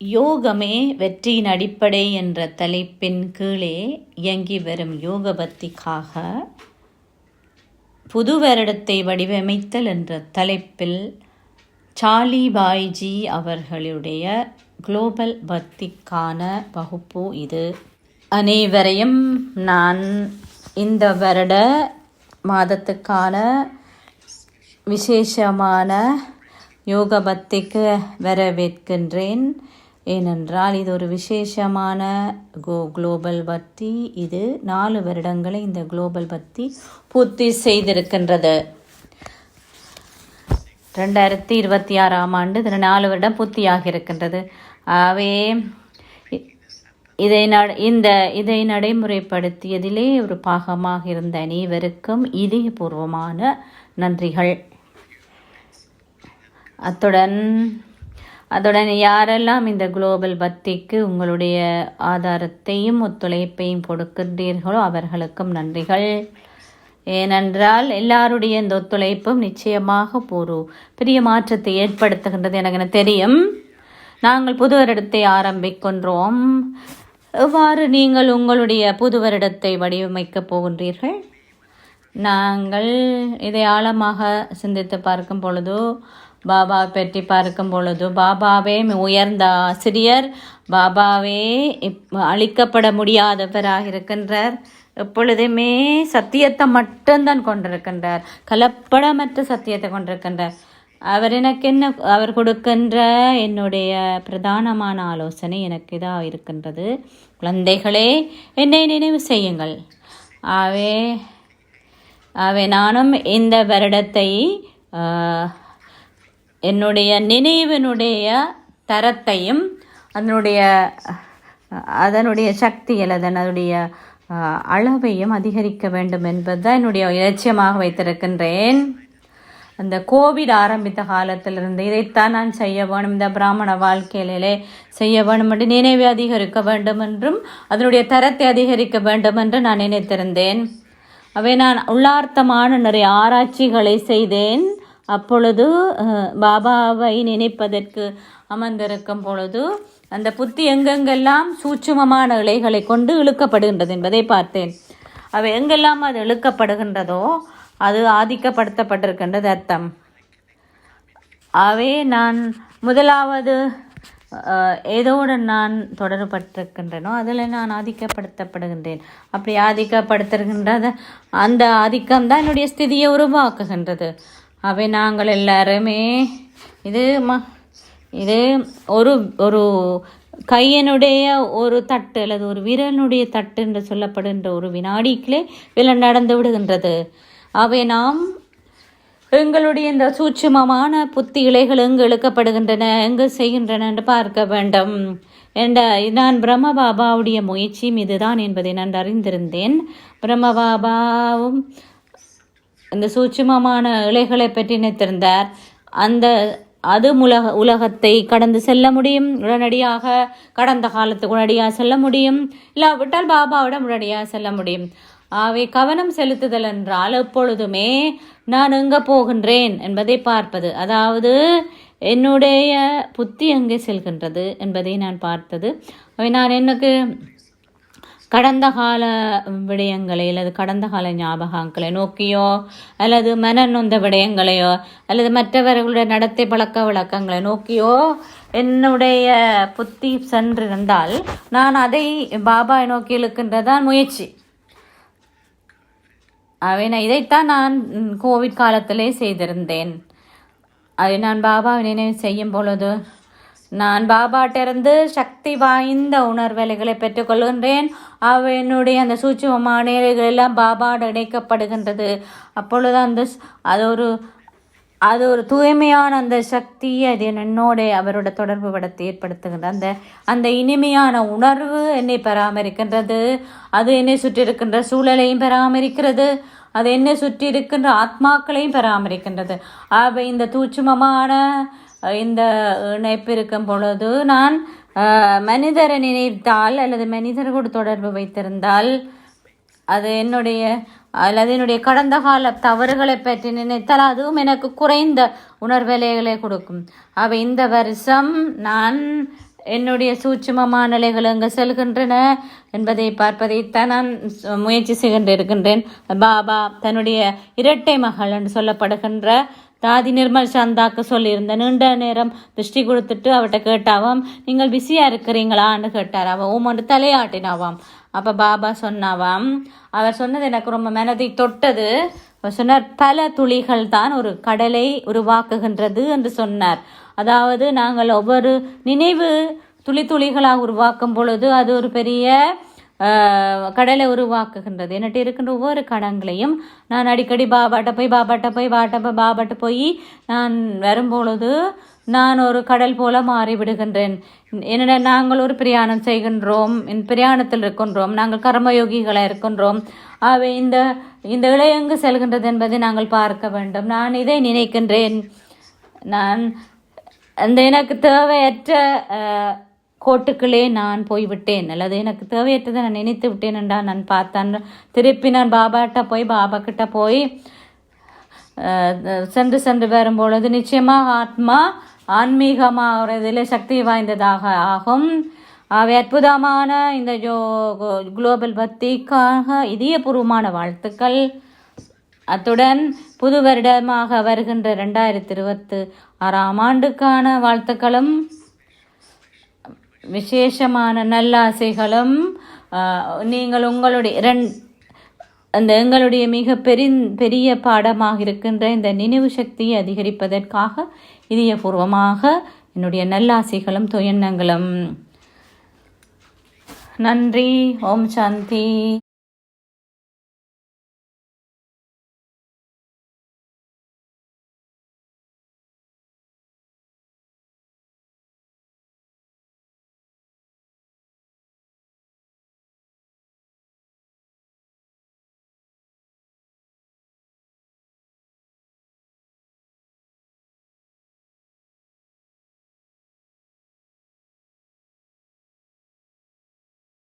யோகமே வெற்றியின் அடிப்படை என்ற தலைப்பின் கீழே இயங்கி வரும் யோக பக்திக்காக புது வருடத்தை வடிவமைத்தல் என்ற தலைப்பில் சாலி பாய்ஜி அவர்களுடைய குளோபல் பக்திக்கான வகுப்பு இது. அனைவரையும் நான் இந்த வருட மாதத்துக்கான விசேஷமான யோக பக்திக்கு வரவேற்கின்றேன். ஏனென்றால் இது ஒரு விசேஷமான கோ குளோபல் பக்தி இது நாலு வருடங்களை இந்த குளோபல் பக்தி பூர்த்தி செய்திருக்கின்றது. ரெண்டாயிரத்தி இருபத்தி ஆறாம் ஆண்டு இதில் நாலு வருடம் பூர்த்தியாக இருக்கின்றது ஆகவே இதை இந்த இதை நடைமுறைப்படுத்தியதிலே ஒரு பாகமாக இருந்த அனைவருக்கும் இதயபூர்வமான நன்றிகள். அத்துடன் அதுடன் யாரெல்லாம் இந்த குளோபல் பக்திக்கு உங்களுடைய ஆதாரத்தையும் ஒத்துழைப்பையும் கொடுக்கின்றீர்களோ அவர்களுக்கும் நன்றிகள். ஏனென்றால் எல்லாருடைய இந்த ஒத்துழைப்பும் நிச்சயமாக ஒரு பெரிய மாற்றத்தை ஏற்படுத்துகின்றது எனக்கு எனக்கு தெரியும். நாங்கள் புது வருடத்தை ஆரம்பிக்கின்றோம். எவ்வாறு நீங்கள் உங்களுடைய புது வருடத்தை வடிவமைக்கப் போகின்றீர்கள்? நாங்கள் இதை ஆழமாக சிந்தித்து பார்க்கும் பொழுது பாபா பற்றி பார்க்கும் பொழுது பாபாவே உயர்ந்த ஆசிரியர் பாபாவே இப்- அழிக்கப்பட முடியாதவராக இருக்கின்றார். எப்பொழுதுமே சத்தியத்தை மட்டும்தான் கொண்டிருக்கின்றார். கலப்படமற்ற சத்தியத்தை கொண்டிருக்கின்றார். அவர் எனக்கு என்ன அவர் கொடுக்கின்ற என்னுடைய பிரதானமான ஆலோசனை எனக்கு இதாக இருக்கின்றது. குழந்தைகளே என்னை நினைவு செய்யுங்கள். ஆவே ஆவே நானும் இந்த வருடத்தை என்னுடைய நினைவினுடைய தரத்தையும் அதனுடைய அதனுடைய சக்திகள் அதனுடைய அளவையும் அதிகரிக்க வேண்டும் என்பது தான் என்னுடைய இலட்சியமாக வைத்திருக்கின்றேன். அந்த கோவிட் ஆரம்பித்த காலத்திலிருந்து இதைத்தான் நான் செய்ய வேணும் இந்த பிராமண வாழ்க்கையிலே செய்ய வேணும் என்று நினைவை அதிகரிக்க வேண்டும் என்றும் அதனுடைய தரத்தை அதிகரிக்க வேண்டும் என்று நான் நினைத்திருந்தேன். அவை நான் உள்ளார்த்தமான நிறைய ஆராய்ச்சிகளை செய்தேன். அப்பொழுது பாபாவை நினைப்பதற்கு அமர்ந்திருக்கும் பொழுது அந்த புத்தி எங்கெங்கெல்லாம் சூட்சுமமான இலைகளை கொண்டு இழுக்கப்படுகின்றது என்பதை பார்த்தேன். அவை எங்கெல்லாம் அது இழுக்கப்படுகின்றதோ அது ஆதிக்கப்படுத்தப்பட்டிருக்கின்றது அர்த்தம். அவை நான் முதலாவது அஹ், ஏதோடு நான் தொடர்பட்டிருக்கின்றனோ அதில் நான் ஆதிக்கப்படுத்தப்படுகின்றேன். அப்படி ஆதிக்கப்படுத்துகின்றத அந்த ஆதிக்கம் தான் என்னுடைய ஸ்திதியை உருவாக்குகின்றது. அவை நாங்கள் எல்லாருமே. இது ம இது ஒரு ஒரு கையனுடைய ஒரு தட்டு அல்லது ஒரு வீரனுடைய தட்டு என்று சொல்லப்படுகின்ற ஒரு வினாடிக்கிலே வில நடந்து விடுகின்றது. அவை நாம் எங்களுடைய இந்த சூட்சுமமான புத்தி இலைகள் எங்கு இழுக்கப்படுகின்றன எங்கு செய்கின்றன என்று பார்க்க வேண்டும். என்ற நான் பிரம்ம பாபாவுடைய முயற்சியும் இதுதான் என்பதை நான் அறிந்திருந்தேன். பிரம்ம அந்த சூட்சுமமான இலைகளை பற்றி நினைத்திருந்தார். அந்த அது உலக உலகத்தை கடந்து செல்ல முடியும். உடனடியாக கடந்த காலத்துக்கு உடனடியாக செல்ல முடியும். இல்லாவிட்டால் பாபாவிடம் உடனடியாக செல்ல முடியும். அவை கவனம் செலுத்துதல் என்றால் எப்பொழுதுமே நான் எங்கே போகின்றேன்? என்பதை பார்ப்பது. அதாவது என்னுடைய புத்தி எங்கே செல்கின்றது என்பதை நான் பார்த்தது. அவை நான் எனக்கு கடந்த கால விடயங்களை அல்லது கடந்த கால ஞாபகங்களை நோக்கியோ அல்லது மன நொந்த விடயங்களையோ அல்லது மற்றவர்களுடைய நடத்தை பழக்க வழக்கங்களை நோக்கியோ என்னுடைய புத்தி சென்றிருந்தால் நான் அதை பாபாவை நோக்கி இழுக்கின்றதான் முயற்சி. அவை நான் இதைத்தான் நான் கோவிட் காலத்திலே செய்திருந்தேன். அதை நான் பாபாவை நினைவு செய்யும் பொழுது நான் பாபாட்டிருந்து சக்தி வாய்ந்த உணர்வலைகளை பெற்றுக்கொள்கின்றேன். அவை என்னுடைய அந்த சூட்சுமமான நிலைகள் எல்லாம் பாபாடு இணைக்கப்படுகின்றது. அப்பொழுது அந்த அது ஒரு அது ஒரு தூய்மையான அந்த சக்தியை அது என்னோட அவரோட தொடர்பு படத்தை ஏற்படுத்துகின்ற அந்த அந்த இனிமையான உணர்வு என்னை பராமரிக்கின்றது. அது என்னை சுற்றி இருக்கின்ற சூழலையும் பராமரிக்கிறது. அது என்னை சுற்றி இருக்கின்ற ஆத்மாக்களையும் பராமரிக்கின்றது. ஆக இந்த தூச்சுமமான இந்த இணைப்பிருக்கும் பொழுது நான் மனிதரை நினைத்தால் அல்லது மனிதர்களோடு தொடர்பு வைத்திருந்தால் அது என்னுடைய அல்லது என்னுடைய கடந்த கால தவறுகளை பற்றி நினைத்தால் அதுவும் எனக்கு குறைந்த உணர்வலைகளை கொடுக்கும். அவை இந்த வருஷம் நான் என்னுடைய சூட்சுமமான நிலைகள் எங்கே செல்கின்றன என்பதை பார்ப்பதைத்தான் நான் முயற்சி செய்கின்ற இருக்கின்றேன் பாபா தன்னுடைய இரட்டை மகள் என்று சொல்லப்படுகின்ற தாதி நிர்மல் சந்தாக்கு சொல்லியிருந்த நீண்ட நேரம் திருஷ்டி கொடுத்துட்டு அவட்ட கேட்டாவாம் நீங்கள் பிஸியாக இருக்கிறீங்களான்னு கேட்டார் அவன் ஊமண்டு தலையாட்டினாவாம். அப்போ பாபா சொன்னாவாம் அவர் சொன்னது எனக்கு ரொம்ப மனதை தொட்டது. அவர் சொன்னார் பல துளிகள் தான் ஒரு கடலை உருவாக்குகின்றது என்று சொன்னார். அதாவது நாங்கள் ஒவ்வொரு நினைவு துளி துளிகளாக உருவாக்கும் பொழுது அது ஒரு பெரிய கடலை உருவாக்குகின்றது. என்கிட்ட இருக்கின்ற ஒவ்வொரு கடங்களையும் நான் அடிக்கடி பாபாட்ட போய் பாபாட்ட போய் பாட்ட போய் பாபாட்ட போய் நான் வரும்பொழுது நான் ஒரு கடல் போல மாறிவிடுகின்றேன். என்னடா நாங்கள் ஒரு பிரயாணம் செய்கின்றோம். என் பிரயாணத்தில் இருக்கின்றோம். நாங்கள் கர்மயோகிகளாக இருக்கின்றோம். அவை இந்த இந்த இளையங்கு செல்கின்றது என்பதை நாங்கள் பார்க்க வேண்டும். நான் இதை நினைக்கின்றேன். நான் அந்த எனக்கு தேவையற்ற கோட்டுக்களே நான் போய்விட்டேன். அல்லது எனக்கு தேவையற்றதை நான் நினைத்து விட்டேன் என்றா நான் பார்த்தான். திருப்பி நான் பாபாட்ட போய் பாபா கிட்ட போய் சென்று சென்று வரும்பொழுது நிச்சயமாக ஆத்மா ஆன்மீகமாக ஒரு இதில் சக்தி வாய்ந்ததாக ஆகும். அவை அற்புதமான இந்த ஜோ குளோபல் பக்திக்காக இதயபூர்வமான வாழ்த்துக்கள். அத்துடன் புது வருடமாக வருகின்ற ரெண்டாயிரத்தி இருபத்து ஆறாம் ஆண்டுக்கான வாழ்த்துக்களும். விசேஷமான நல்லாசைகளும் நீங்கள் உங்களுடைய ரெண் அந்த எங்களுடைய மிக பெரி பெரிய பாடமாக இருக்கின்ற இந்த நினைவு சக்தியை அதிகரிப்பதற்காக இதயபூர்வமாக என்னுடைய நல்லாசைகளும் துயண்ணங்களும். நன்றி ஓம் சாந்தி.